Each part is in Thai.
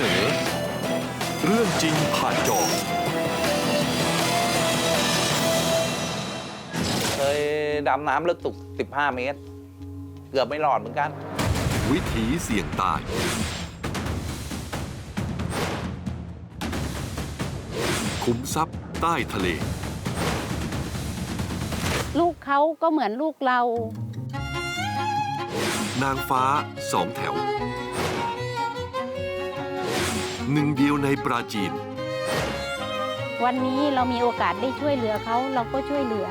นอ เรื่องจริงผ่านจอเคยดำน้ำลึกสุด15 เมตร เกือบไม่รอดเหมือนกัน วิถีเสี่ยงตายขุมทรัพย์ใต้ทะเล ลูกเขาก็เหมือนลูกเรา นางฟ้าสองแถว หนึ่งเดียวในปราจีน วันนี้เรามีโอกาสได้ช่วยเหลือเขาเราก็ช่วยเหลือ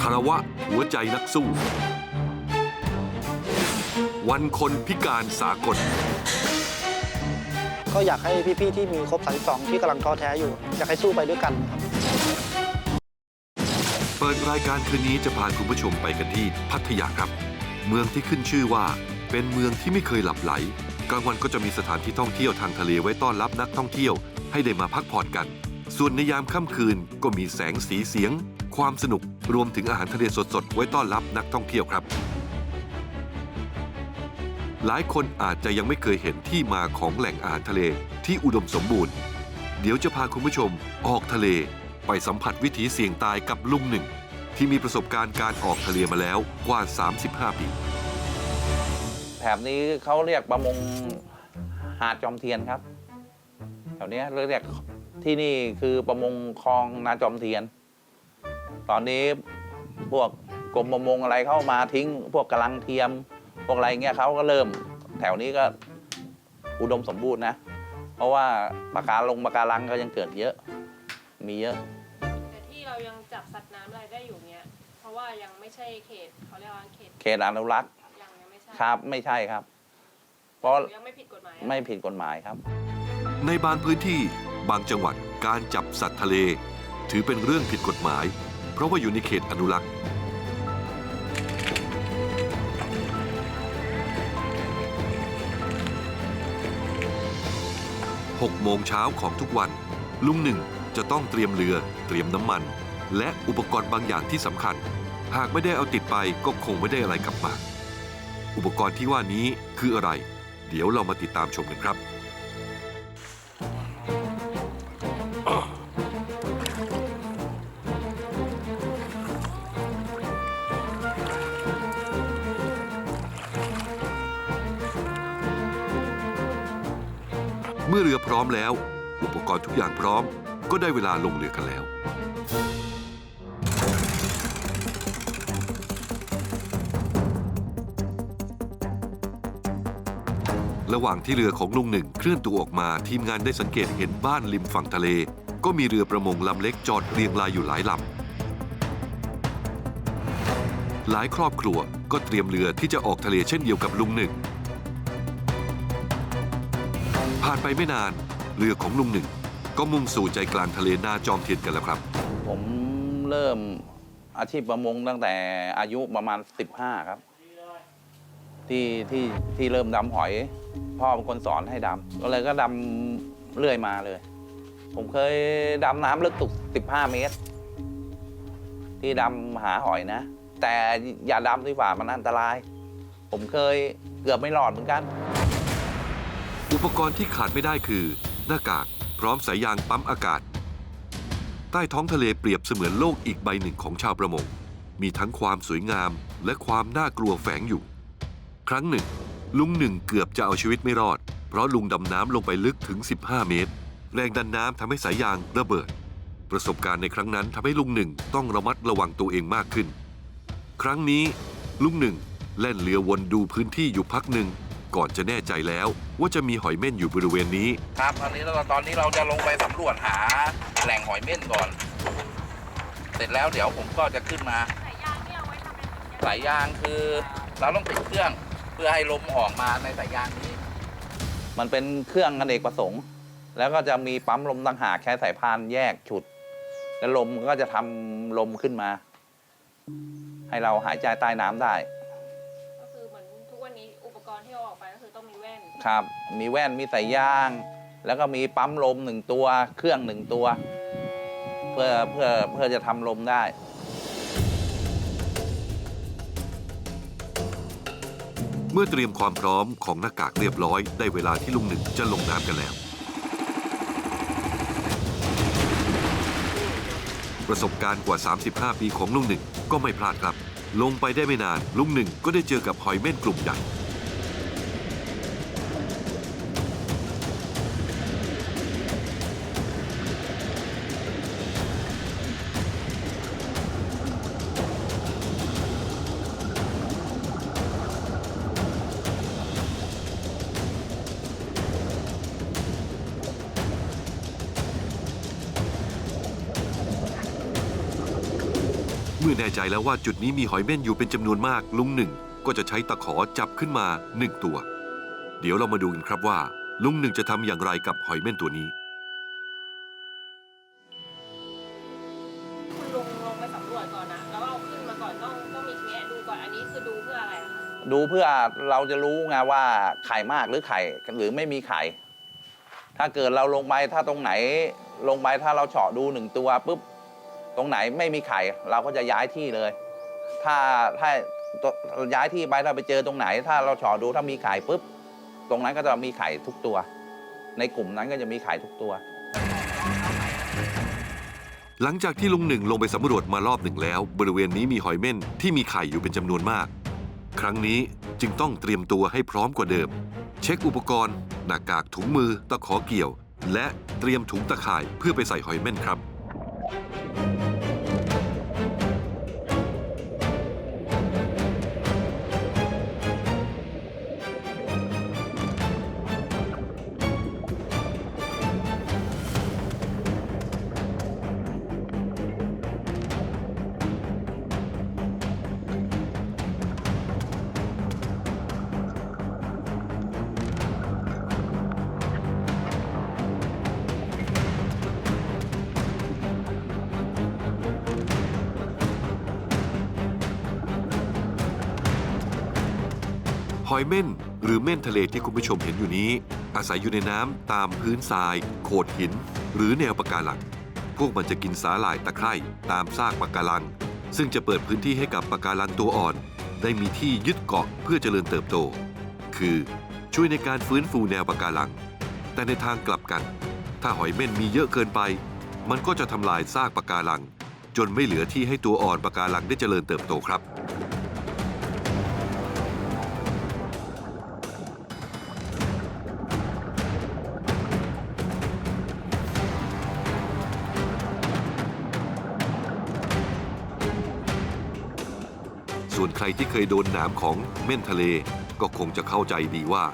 คารวะหัวใจนักสู้ วันคนพิการสากล ก็อยากให้พี่ ๆ ที่มีครบ 32 ที่กำลังท้อแท้อยู่ อยากให้สู้ไปด้วยกันครับ เปิดรายการคืนนี้จะพาคุณผู้ชมไปกันที่พัทยาครับ เมืองที่ขึ้นชื่อว่า เป็นเมืองที่ไม่เคยหลับไหล กลางวันก็จะมีสถานที่ท่องเที่ยวทางทะเลไว้ต้อนรับนักท่องเที่ยวให้ได้มาพักผ่อนกัน ส่วนในยามค่ำคืนก็มีแสงสีเสียง ความสนุกรวมถึงอาหารทะเลสดๆ ไว้ต้อนรับนักท่องเที่ยวครับ หลายคนอาจจะยังไม่เคยเห็นที่มาของแหล่งอาหารทะเลที่อุดมสมบูรณ์ เดี๋ยวจะพาคุณผู้ชมออกทะเล ไปสัมผัสวิถีเสี่ยงตายกับลุงหนึ่ง ที่มีประสบการณ์การออกทะเลมาแล้วกว่า 35 ปี บนี้เขาเรียกประมงหาดจอมเทียนครับแถวเนี้ยเรียกที่นี่คือประมงคลองนาจอมเทียน ตอนนี้พวกกรมประมงอะไรเข้ามาทิ้ง พวกกำลังเทียม พวกอะไรเงี้ยเขาก็เริ่ม แถวนี้ก็อุดมสมบูรณ์นะ เพราะว่าปะการลงปะการังก็ยังเกิดเยอะ มีเยอะ แต่ที่เรายังจับสัตว์น้ำอะไรได้อยู่เนี้ย เพราะว่ายังไม่ใช่เขตเขาเรียกว่าเขต เขตอนุรักษ์ยังยังไม่ใช่ ครับไม่ใช่ครับ เพราะยังไม่ผิดกฎหมายอะไม่ผิดกฎหมายครับ ในบางพื้นที่บางจังหวัดการจับสัตว์ทะเล ถือเป็นเรื่องผิดกฎหมาย เพราะว่าอยู่ในเขตอนุรักษ์ 6 โมงเช้าของทุกวัน ลุงหนึ่งจะต้องเตรียมเรือ เตรียมน้ำมัน และอุปกรณ์บางอย่างที่สำคัญ หากไม่ได้เอาติดไปก็คงไม่ได้อะไรกลับมา อุปกรณ์ที่ว่านี้คืออะไร เดี๋ยวเรามาติดตามชมกันครับเมื่อเรือพร้อมแล้ว อุปกรณ์ทุกอย่างพร้อม ก็ได้เวลาลงเรือกันแล้ว ระหว่างที่เรือของลุงหนึ่งเคลื่อนตัวออกมาทีมงานได้สังเกตเห็นบ้านริมฝั่งทะเล ก็มีเรือประมงลำเล็กจอดเรียงรายอยู่หลายลำหลายครอบครัวก็เตรียมเรือที่จะออกทะเลเช่นเดียวกับลุงหนึ่งผ่านไปไม่นานเรือของลุงหนึ่ง ก็มุ่งสู่ใจกลางทะเลนาจอมเทียนกันแล้วครับ ผมเริ่มอาชีพประมงตั้งแต่อายุประมาณ 15 ครับ ที่ที่ที่เริ่มดำหอย พ่อเป็นคนสอนให้ดำก็เลยก็ดำเรื่อยมาเลย ผมเคยดำน้ำลึกสุด15 เมตร ที่ดำหาหอยนะ แต่อย่าดำดีกว่ามันอันตราย ผมเคยเกือบไม่รอดเหมือนกัน อุปกรณ์ที่ขาดไม่ได้คือ หน้ากากพร้อมสายยางปั๊มอากาศ ใต้ท้องทะเลเปรียบเสมือนโลกอีกใบหนึ่งของชาวประมง มีทั้งความสวยงามและความน่ากลัวแฝงอยู่ ครั้งหนึ่ง ลุงหนึ่งเกือบจะเอาชีวิตไม่รอด เพราะลุงดำน้ำลงไปลึกถึง 15 เมตร แรงดันน้ำทำให้สายยางระเบิด ประสบการณ์ในครั้งนั้นทำให้ลุงหนึ่งต้องระมัดระวังตัวเองมากขึ้น ครั้งนี้ลุงหนึ่งแล่นเรือวนดูพื้นที่อยู่พักหนึ่ง ก่อนจะแน่ใจแล้วว่าจะมีหอยเม่นอยู่บริเวณนี้ ครับตอนนี้เราตอนนี้เราจะลงไปสำรวจหาแหล่งหอยเม่นก่อน เสร็จแล้วเดี๋ยวผมก็จะขึ้นมา สายยางเนี่ยเอาไว้ทำอะไรสายยางคือเราต้องติดเครื่อง เพื่อให้ลมออกมาในสายยางนี้ มันเป็นเครื่องอเนกประสงค์ แล้วก็จะมีปั๊มลมต่างหากแค่สายพานแยกฉุด แล้วลมก็จะทำลมขึ้นมา ให้เราหายใจใต้น้ำได้ ก็คือเหมือนทุกวันนี้อุปกรณ์ที่เอาออกไปก็คือต้องมีแว่น ครับ มีแว่น มีสายยาง แล้วก็มีปั๊มลมหนึ่งตัว เครื่องหนึ่งตัว เพื่อเพื่อเพื่อจะทำลมได้ มื่อเตรียมความพร้อมของหน้ากากเรียบร้อย ได้เวลาที่ลุงหนึ่งจะลงน้ำกันแล้ว ประสบการณ์กว่า 35 ปีของลุงหนึ่งก็ไม่พลาดครับ ลงไปได้ไม่นานลุงหนึ่งก็ได้เจอกับหอยเม่นกลุ่มใหญ่ อแน่ใจแล้วว่าจุดนี้มีหอยเม่นอยู่เป็นจำนวนมากลุงหนึ่งก็จะใช้ตะขอจับขึ้นมาหนึ่งตัว เดี๋ยวเรามาดูกันครับว่า ลุงหนึ่งจะทำอย่างไรกับหอยเม่นตัวนี้คุณลุงลงไปสำรวจก่อนนะแล้วเอาขึ้นมาก่อนต้องต้องมีแงะดูก่อนอันนี้คือดูเพื่ออะไรอะคะดูเพื่อเราจะรู้ไงว่าไข่มากหรือไข่หรือไม่มีไข่ ถ้าเกิดเราลงไปถ้าตรงไหนลงไปถ้าเราเฉาะดูหนึ่งตัวปุ๊บ ตรงไหนไม่มีไข่เราก็จะย้ายที่เลย ถ้าถ้าย้ายที่ไปถ้าไปเจอตรงไหน ถ้าเราเฉาะดูถ้ามีไข่ปุ๊บ ตรงนั้นก็จะมีไข่ทุกตัว ในกลุ่มนั้นก็จะมีไข่ทุกตัว หลังจากที่ลุงหนึ่งลงไปสำรวจมารอบหนึ่งแล้ว บริเวณนี้มีหอยเม่นที่มีไข่อยู่เป็นจำนวนมาก ครั้งนี้จึงต้องเตรียมตัวให้พร้อมกว่าเดิม เช็คอุปกรณ์ หน้ากากถุงมือตะขอเกี่ยว และเตรียมถุงตะข่ายเพื่อไปใส่หอยเม่นครับ อยเม่น หรือเม่นทะเลที่คุณผู้ชมเห็นอยู่นี้ อาศัยอยู่ในน้ำตามพื้นทราย โขดหิน หรือแนวปะการังพวกมันจะกินสาหร่ายตะไคร่ตามซากปะการัง ซึ่งจะเปิดพื้นที่ให้กับปะการังตัวอ่อน ได้มีที่ยึดเกาะเพื่อเจริญเติบโต คือช่วยในการฟื้นฟูแนวปะการัง แต่ในทางกลับกัน ถ้าหอยเม่นมีเยอะเกินไป มันก็จะทำลายซากปะการัง จนไม่เหลือที่ให้ตัวอ่อนปะการังได้เจริญเติบโตครับ ใครที่เคยโดนหนามของเม่นทะเล ก็คงจะเข้าใจดีว่า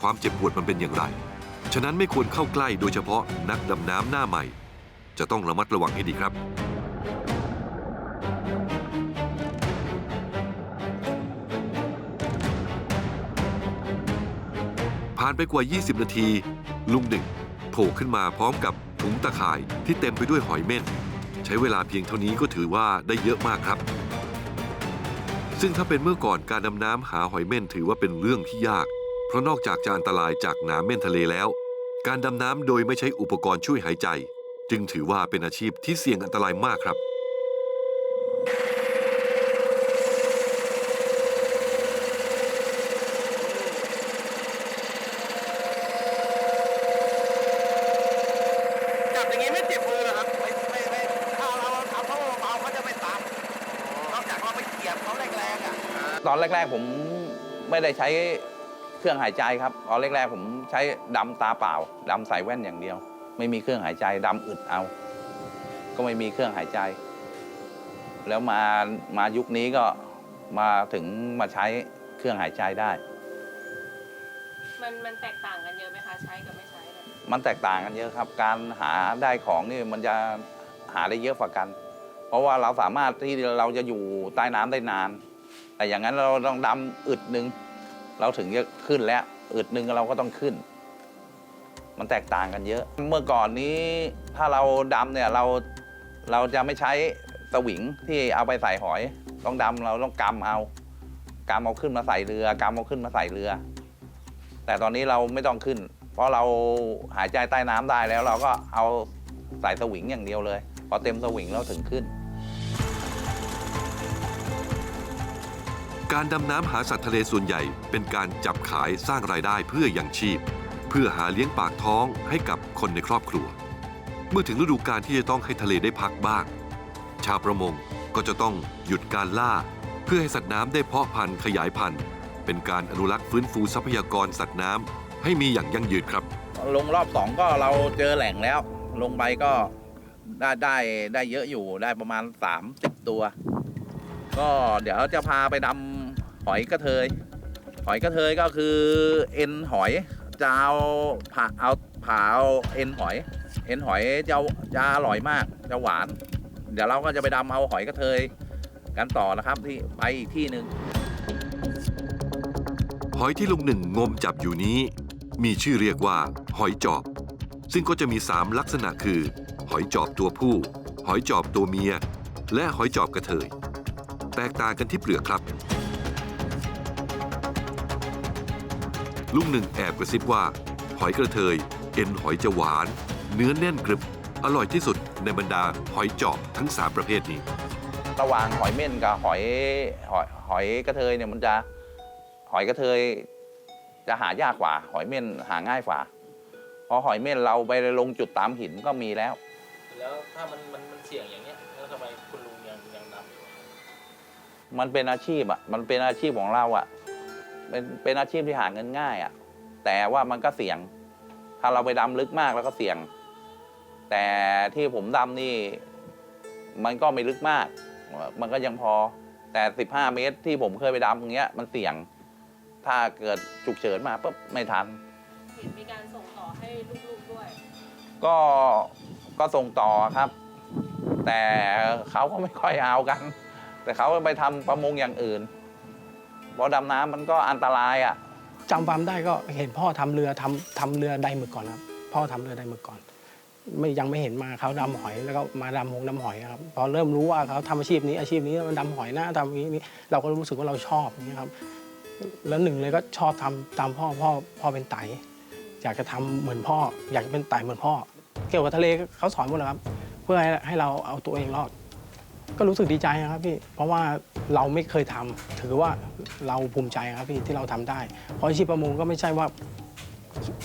ความเจ็บปวดมันเป็นอย่างไร ฉะนั้นไม่ควรเข้าใกล้โดยเฉพาะนักดำน้ำหน้าใหม่ จะต้องระมัดระวังให้ดีครับผ่านไปกว่า 20 นาที ลุงหนึ่งโผล่ขึ้นมาพร้อมกับถุงตะข่ายที่เต็มไปด้วยหอยเม่น ใช้เวลาเพียงเท่านี้ก็ถือว่าได้เยอะมากครับ ซึ่งถ้าเป็นเมื่อก่อนการดำน้ำหาหอยเม่นถือว่าเป็นเรื่องที่ยาก เพราะนอกจากจะอันตรายจากหนามเม่นทะเลแล้ว การดำน้ำโดยไม่ใช้อุปกรณ์ช่วยหายใจ จึงถือว่าเป็นอาชีพที่เสี่ยงอันตรายมากครับอย่างนี้ไม่เจ็บมือเหรอครับ ไม่ไม่ไม่ถ้าเราทำเขาเบาๆเขาจะไม่ตามนอกจากเราไปเกี่ยเขาแรงๆอะ ตอน แรก ๆ ผมไม่ได้ใช้เครื่องหายใจครับตอนแรกๆผมใช้ดำตาเปล่าดำใส่แว่นอย่างเดียว ไม่มีเครื่องหายใจดำอึดเอา ก็ไม่มีเครื่องหายใจ แล้วมามายุคนี้ก็มาถึงมาใช้เครื่องหายใจได้ มันมันแตกต่างกันเยอะไหมคะใช้กับไม่ใช้เนี่ยมันแตกต่างกันเยอะครับ การหาได้ของนี่มันจะหาได้เยอะกว่ากัน เพราะว่าเราสามารถที่เราจะอยู่ใต้น้ำได้นาน แต่อย่างนั้นเราต้องดำอึดหนึ่งเราถึงจะขึ้นแล้วอึดหนึ่งเราก็ต้องขึ้น มันแตกต่างกันเยอะ เมื่อก่อนนี้ถ้าเราดำเนี่ยเราเราจะไม่ใช้สวิงที่เอาไปใส่หอย ต้องดำเราต้องกำเอากำเอาขึ้นมาใส่เรือกำเอาขึ้นมาใส่เรือ แต่ตอนนี้เราไม่ต้องขึ้น เพราะเราหายใจใต้น้ำได้แล้วเราก็เอาใส่สวิงอย่างเดียวเลย พอเต็มสวิงเราถึงขึ้น การดำน้ำหาสัตว์ทะเลส่วนใหญ่ เป็นการจับขายสร้างรายได้เพื่อยังชีพ เพื่อหาเลี้ยงปากท้องให้กับคนในครอบครัว เมื่อถึงฤดูกาลที่จะต้องให้ทะเลได้พักบ้าง ชาวประมงก็จะต้องหยุดการล่า เพื่อให้สัตว์น้ำได้เพาะพันธุ์ขยายพันธุ์ เป็นการอนุรักษ์ฟื้นฟูทรัพยากรสัตว์น้ำให้มีอย่างยั่งยืนครับ ลงรอบสองก็เราเจอแหล่งแล้ว ลงไปก็ได้ได้ได้เยอะอยู่ได้ประมาณ 30 ตัว ก็เดี๋ยวจะพาไปดำ หอยกระเทย หอยกระเทยก็คือเอ็นหอยจะเอาผ่าเอาผ่าเอาเอ็นหอย เอ็นหอยจะจะอร่อยมากจะหวาน เดี๋ยวเราก็จะไปดำเอาหอยกระเทยกันต่อนะครับที่ไปอีกที่หนึ่งหอยที่ลุงหนึ่งงมจับอยู่นี้ มีชื่อเรียกว่า หอยจอบ ซึ่งก็จะมี 3 ลักษณะคือ หอยจอบตัวผู้ หอยจอบตัวเมีย และหอยจอบกระเทย แตกต่างกันที่เปลือกครับ ลุงหนึ่งแอบกระซิบว่า หอยกระเทย เอ็นหอยจะหวาน เนื้อแน่นกรึบ อร่อยที่สุดในบรรดาหอยจอบทั้ง 3 ประเภทนี้ ระหว่างหอยเม่นกับหอยหอยหอยกระเทยเนี่ยมันจะหอยกระเทย จะหายากกว่า หอยเม่นหาง่ายกว่าเพราะหอยเม่นเราไปลงจุดตามหินก็มีแล้ว แล้วถ้ามันมันมันเสี่ยงอย่างเงี้ยแล้วทำไมคุณลุงยังยังดำอยู่อะมันเป็นอาชีพอะ มันเป็นอาชีพของเราอะ เป็นเป็นอาชีพที่หาเงินง่ายอะ แต่ว่ามันก็เสี่ยง ถ้าเราไปดำลึกมากแล้วก็เสี่ยง แต่ที่ผมดำนี่ มันก็ไม่ลึกมาก มันก็ยังพอ แต่15เมตรที่ผมเคยไปดำอย่างเงี้ย มันเสี่ยง ถ้าเกิดฉุกเฉินมาปุ๊บไม่ทัน เห็นมีการส่งต่อให้ลูกๆด้วย ก็ก็ส่งต่อครับ แต่เขาก็ไม่ค่อยเอากัน แต่เขาก็ไปทำประมงอย่างอื่น เพราะดำน้ำมันก็อันตรายอะจำความได้ก็เห็นพ่อทำเรือทำทำเรือไดหมึกก่อนครับพ่อทำเรือไดหมึกก่อน ไม่ยังไม่เห็นมาเขาดำหอยแล้วก็มาดำหงดำหอยครับพอเริ่มรู้ว่าเขาทำอาชีพนี้อาชีพนี้มันดำหอยนะทำอย่างนี้เราก็รู้สึกว่าเราชอบอย่างนี้ครับแล้วหนึ่งเลยก็ชอบทำตามพ่อพ่อพ่อเป็นไตอยากจะทำเหมือนพ่อ อยากจะเป็นไตเหมือนพ่อ เกี่ยวกับทะเลเขาสอนหมดเลยครับ เพื่อให้ให้เราเอาตัวเองรอด ก็รู้สึกดีใจนะครับพี่เพราะว่า เราไม่เคยทำถือว่าเราภูมิใจครับพี่ที่เราทำได้ เพราะอาชีพประมงก็ไม่ใช่ว่า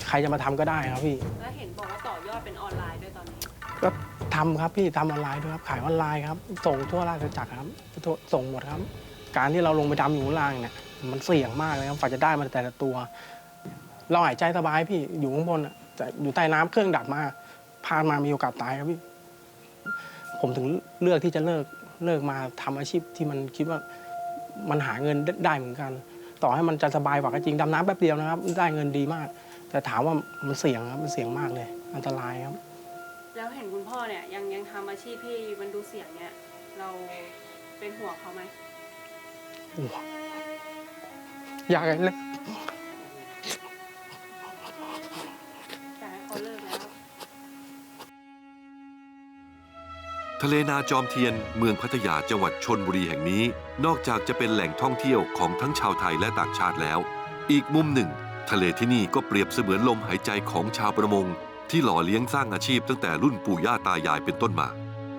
ใครจะมาทำก็ได้ครับพี่แล้วเห็นบอกว่าต่อยอดเป็นออนไลน์ด้วยตอนนี้ก็ทำครับพี่ทำออนไลน์ด้วยครับขายออนไลน์ครับ ส่งทั่วราชจักรครับทั่วส่งหมดครับ การที่เราลงไปดำอยู่ข้างล่างเนี่ยมันเสี่ยงมากเลยครับฝ่าจะได้มันแต่ละตัว เราหายใจสบายพี่อยู่ข้างบนอะแต่อยู่ใต้น้ำเครื่องดับมาพลาดมามีโอกาสตายครับพี่ผมถึงเลือกที่จะเลิก เลิกมาทำอาชีพที่มันคิดว่ามันหาเงินได้เหมือนกัน ต่อให้มันจะสบายกว่าก็จริงดำน้ำแป๊บเดียวนะครับ ได้เงินดีมาก แต่ถามว่ามันเสี่ยงครับมันเสี่ยงมากเลย อันตรายครับ แล้วเห็นคุณพ่อเนี่ยยังยังทำอาชีพที่มันดูเสี่ยงเนี่ย เราเป็นห่วงเขาไหมอยากให้เลิกอย ทะเลนาจอมเทียนเมืองพัทยาจังหวัดชนบุรีแห่งนี้ นอกจากจะเป็นแหล่งท่องเที่ยวของทั้งชาวไทยและต่างชาติแล้ว อีกมุมหนึ่ง ทะเลที่นี่ก็เปรียบเสมือนลมหายใจของชาวประมง ที่หล่อเลี้ยงสร้างอาชีพตั้งแต่รุ่นปู่ย่าตายายเป็นต้นมา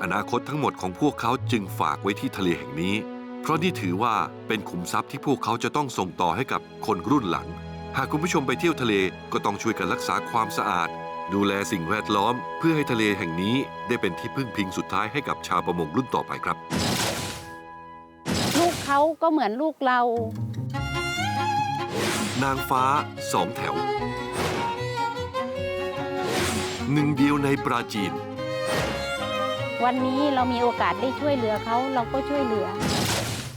อนาคตทั้งหมดของพวกเขาจึงฝากไว้ที่ทะเลแห่งนี้ เพราะนี่ถือว่าเป็นขุมทรัพย์ที่พวกเขาจะต้องส่งต่อให้กับคนรุ่นหลัง หากคุณผู้ชมไปเที่ยวทะเลก็ต้องช่วยกันรักษาความสะอาด ดูแลสิ่งแวดล้อม เพื่อให้ทะเลแห่งนี้ได้เป็นที่พึ่งพิงสุดท้ายให้กับชาวประมงรุ่นต่อไปครับ ลูกเขาก็เหมือนลูกเรา นางฟ้าสองแถว หนึ่งเดียวในปราจีน วันนี้เรามีโอกาสได้ช่วยเหลือเขาเราก็ช่วยเหลือ